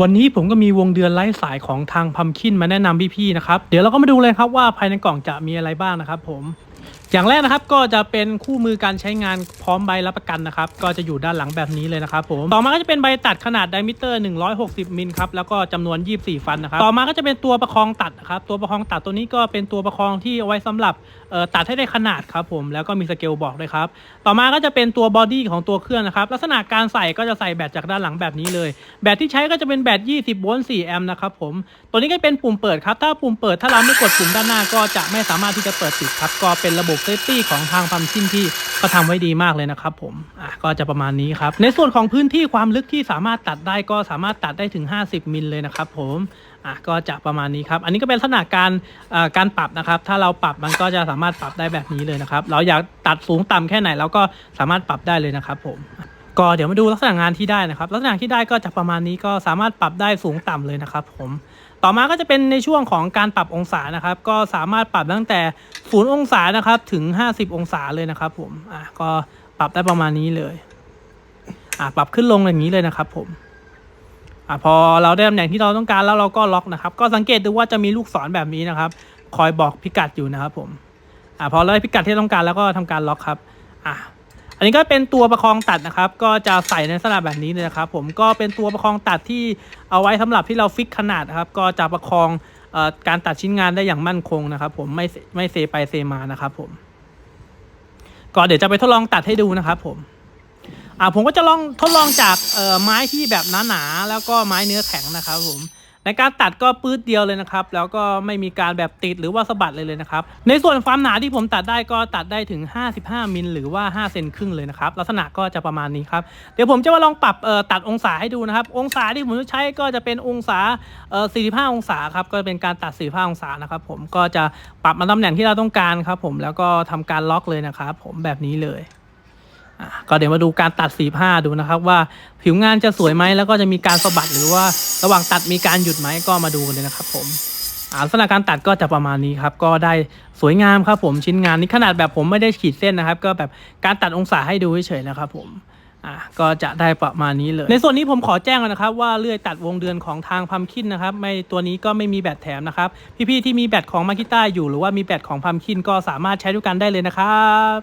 วันนี้ผมก็มีวงเดือนไร้สายของทางพัมคินมาแนะนำพี่ๆนะครับ เดี๋ยวเราก็มาดูเลยครับว่าภายในกล่องจะมีอะไรบ้างนะครับผม อย่างแรกนะครับก็จะเป็นคู่มือการใช้งานพร้อมใบรับประกันนะครับ ก็จะอยู่ด้านหลังแบบนี้เลยนะครับผมต่อมาก็จะเป็นใบตัดขนาดไดมิเตอร์ 160 มิลครับแล้วก็จำนวน 24 ฟันนะครับต่อมาก็จะเป็นตัวประคองตัดครับตัวประคองตัดตัวนี้ก็เป็นตัวประคองที่เอาไว้สำหรับตัดให้ได้ขนาดครับผมแล้วก็มีสเกลบอกด้วยครับต่อมาก็จะเป็นตัวบอดี้ของตัวเครื่องนะครับลักษณะการใส่ก็จะใส่แบตจากด้านหลังแบบนี้เลย แบตที่ใช้ก็จะเป็นแบต 20 โวลต์ 4 แอมป์นะครับผมตัวนี้ก็เป็นปุ่มเปิดครับถ้าปุ่มเปิดถ้าเราไม่กดปุ่มด้านหน้าก็จะไม่สามารถที่จะเปิดติดครับก็เป็นระบบเซฟตี้ของทางพัมชินที่ก็ทำไว้ดีมากเลยนะครับผมอะก็จะประมาณนี้ครับ ในส่วนของพื้นที่ความลึกที่สามารถตัดได้ก็สามารถตัดได้ถึง 50 มิลเลยนะครับผมอะก็จะประมาณนี้ครับ อันนี้ก็เป็นลักษณะการอ่อการปรับนะครับ ถ้าเราปรับมันก็จะสามารถปรับได้แบบนี้เลยนะครับ เราอยากตัดสูงต่ำแค่ไหนเราก็สามารถปรับได้เลยนะครับผม ก็เดี๋ยวมาดูลักษณะงานที่ได้นะครับ ลักษณะที่ได้ก็จะประมาณนี้ก็สามารถปรับได้สูงต่ำเลยนะครับ ผม ต่อมาก็จะเป็นในช่วงของการปรับองศานะครับ ก็สามารถปรับตั้งแต่0องศานะครับถึง 50 องศาเลยนะครับ ผมอะก็ปรับได้ประมาณนี้เลยอะปรับขึ้นลงอย่างนี้เลยนะครับ ผมอะพอเราได้ตำแหน่งที่เราต้องการแล้วเราก็ล็อกนะครับ ก็สังเกตดูว่าจะมีลูกศรแบบนี้นะครับ คอยบอกพิกัดอยู่นะครับ ผมอะพอเราได้พิกัดที่ต้องการแล้วก็ทำการล็อกครับอะ อันนี้ก็เป็นตัวประคองตัดนะครับ ก็จะใส่ในลักษณะแบบนี้เลยนะครับ ผมก็เป็นตัวประคองตัดที่เอาไว้สำหรับที่เราฟิกขนาดนะครับ ก็จะประคองออการตัดชิ้นงานได้อย่างมั่นคงนะครับ ผมไม่ไม่เซไปเซมานะครับผมก็เดี๋ยวจะไปทดลองตัดให้ดูนะครับ ผมอ่าผมก็จะลองทดลองจากไม้ที่แบบหนาๆแล้วก็ไม้เนื้อแข็งนะครับ ผม ในการตัดก็ปื๊ดเดียวเลยนะครับ แล้วก็ไม่มีการแบบติดหรือว่าสะบัดเลยเลยนะครับ ในส่วนความหนาที่ผมตัดได้ก็ตัดได้ถึง 55มิลหรือว่า 5 เซนครึ่งเลยนะครับ ลักษณะก็จะประมาณนี้ครับ เดี๋ยวผมจะมาลองปรับเอ่อตัดองศาให้ดูนะครับ องศาที่ผมจะใช้ก็จะเป็นองศาเอ่อ45 องศาครับ ก็เป็นการตัด 45 องศานะครับ ผม ก็จะปรับมาตำแหน่งที่เราต้องการครับ ผม แล้วก็ทำการล็อกเลยนะครับ ผมแบบนี้เลย ก็เดี๋ยวมาดูการตัดสีผ้าดูนะครับ ว่าผิวงานจะสวยไหมแล้วก็จะมีการสะบัดหรือว่าระหว่างตัดมีการหยุดไหมก็มาดูกันเลยนะครับ ผมอ่าลักษณะการตัดก็จะประมาณนี้ครับ ก็ได้สวยงามครับผมชิ้นงานนี้ขนาดแบบผมไม่ได้ขีดเส้นนะครับ ก็แบบการตัดองศาให้ดูเฉยๆนะครับ ผมอะก็จะได้ประมาณนี้เลย ในส่วนนี้ผมขอแจ้งก่อนนะครับว่าเลื่อยตัดวงเดือนของทางพัมคินนะครับ ไม่ตัวนี้ก็ไม่มีแบตแถมนะครับ พี่ๆที่มีแบตของมาคิต้าอยู่หรือว่ามีแบตของพัมคินก็สามารถใช้ด้วยกันได้เลยนะครับ